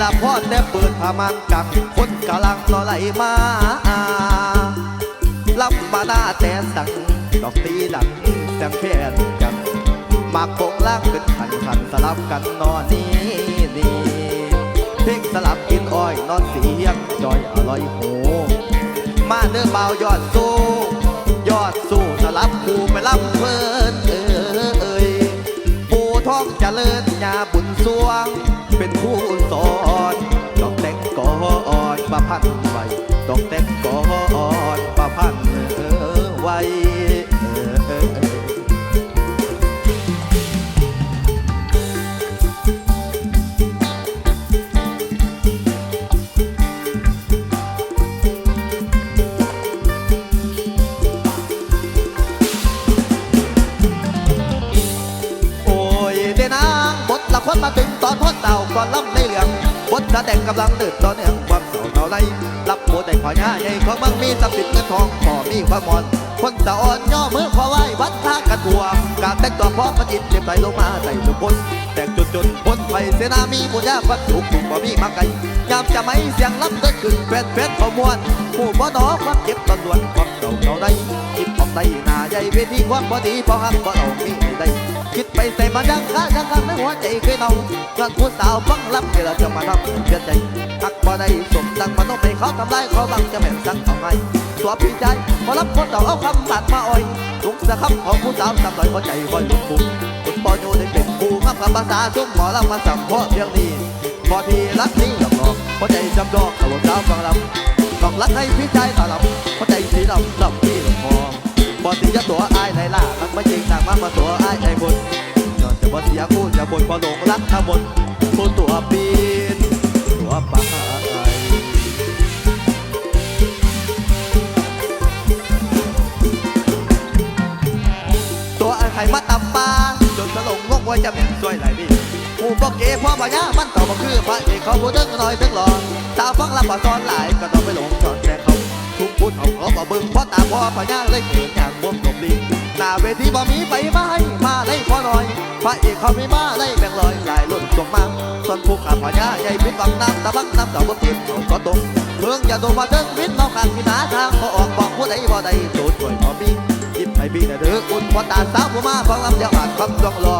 ละพ่อแต่เปิดผามันกังคนกำลังรอไหลมาลำมาหน้าแต่สังดอกตีดังเสียงแค่นกันมาโคงล่างเป็นขันขันสลับกันนอนนี้นี่เพลงสลับกินอ้อยนอนเสียงจอยอร่อยหูมาเนื้อเบายอดสู้ยอดสู้สลับคู่ไปลำเพลินเออเอยปูท้องเจริญยาบุญสวงเป็นผู้สอน ประพันธ์ไว้ดอกแต่งก่อนประพันธ์ไว้เออเออเออโอ้ยเดนางบทละครมาถึงตอนพ่อเต่าก่อนล่ำในเหลืองบทแสดงกำลังเดือดตอนเนื่องความเศร้าเท่า ไรรับบทแต่ขอหน้าใหญ่ของมังมีทรัพย์สินเงินทองขอมีความมอนคนสะอ่อนย่อมือขอไหว้วัดท่ากระทัวการแต่งตัวพร้อมมันอินเจ็บไหลลงมาใส่ทุกคนแต่งจุดจุดพ้นไฟเสนามีบุญญาฟัดถูกถูกบ่มีมาไกลยามจะไม่เสียงล้ำเกิดขึ้นแฟนแฟนขอมวนผู้บ่หนอความเจ็บตอนล้วนความเศร้าเท่าไรคิดออกได้หน้าใหญ่เวทีความบ่ดีพอหักบ่เอามีใดคิดไปใส่มายังค้ายังคันในหัวใจเคยเนาเงินผู้สาวฟังรับเวลาจะมาทำเสียใจหักบ่ได้ สมดังมันต้องไปเขาทำลายเขาบังจะแม่นสั่งเอาไงตัวพี่ใจพอรับคนต่อเอาคำตัดมาอ่อยลุกสะคำของผู้สาวทำลายหัวใจบ่อยลุกฟุ้งคุณปอโยได้เป็นผู้งับคำภาษาชุ่มหมอลำมาสั่งพ่อเพียงนี้พอทีรักนี้หลอกหลอกหัวใจจำดอกเอาสาวฟังลำต้องรักให้พี่ใจตาลำหัวใจสีดำดำที่หลงพอบอสีจะตัวอายในล่ารักไม่จริงต่างมากมาตัวอายไอ้คนย้อนจะบอเสียคู่จะบนพอหลงรักข้าบนผู้ตัวปี ไอมาตำปลาจนสลงงกว่าจะเป็นสวยไหลดิผู้บอกเก๋พ่อพญามันต่อมาคือพระเอกเขาผู้เดินน่อยเพิ่งหล่อตาฟังรับปาซ้อนหลายก็ต้องไปหลงจอนแต่เขาทุกพุทธเอาเขาบ่เบิ่งเพราะตาพ่อพญาเลยเกิดอย่างบ่มกบลีหน้าเวทีบ่มีไปมาให้มาเลยพอหน่อยพระเอกเขาไม่มาเลยแบ่งลอยหลายรุ่นส่งมาส่วนผู้ขับพญาใหญ่พิษบังน้ำตะบังน้ำต่าบ่เต็มก็ตรงเมืองอย่าโดนมาเดิงวิทย์เมาขันที่หนาทางพอออกบอกผู้ใดบ่ได้โดนช่วยพอมียิ้มให้บีนะ อุ่นพอตาสาวผมมาฟังลำยวอาดคำดวงรอ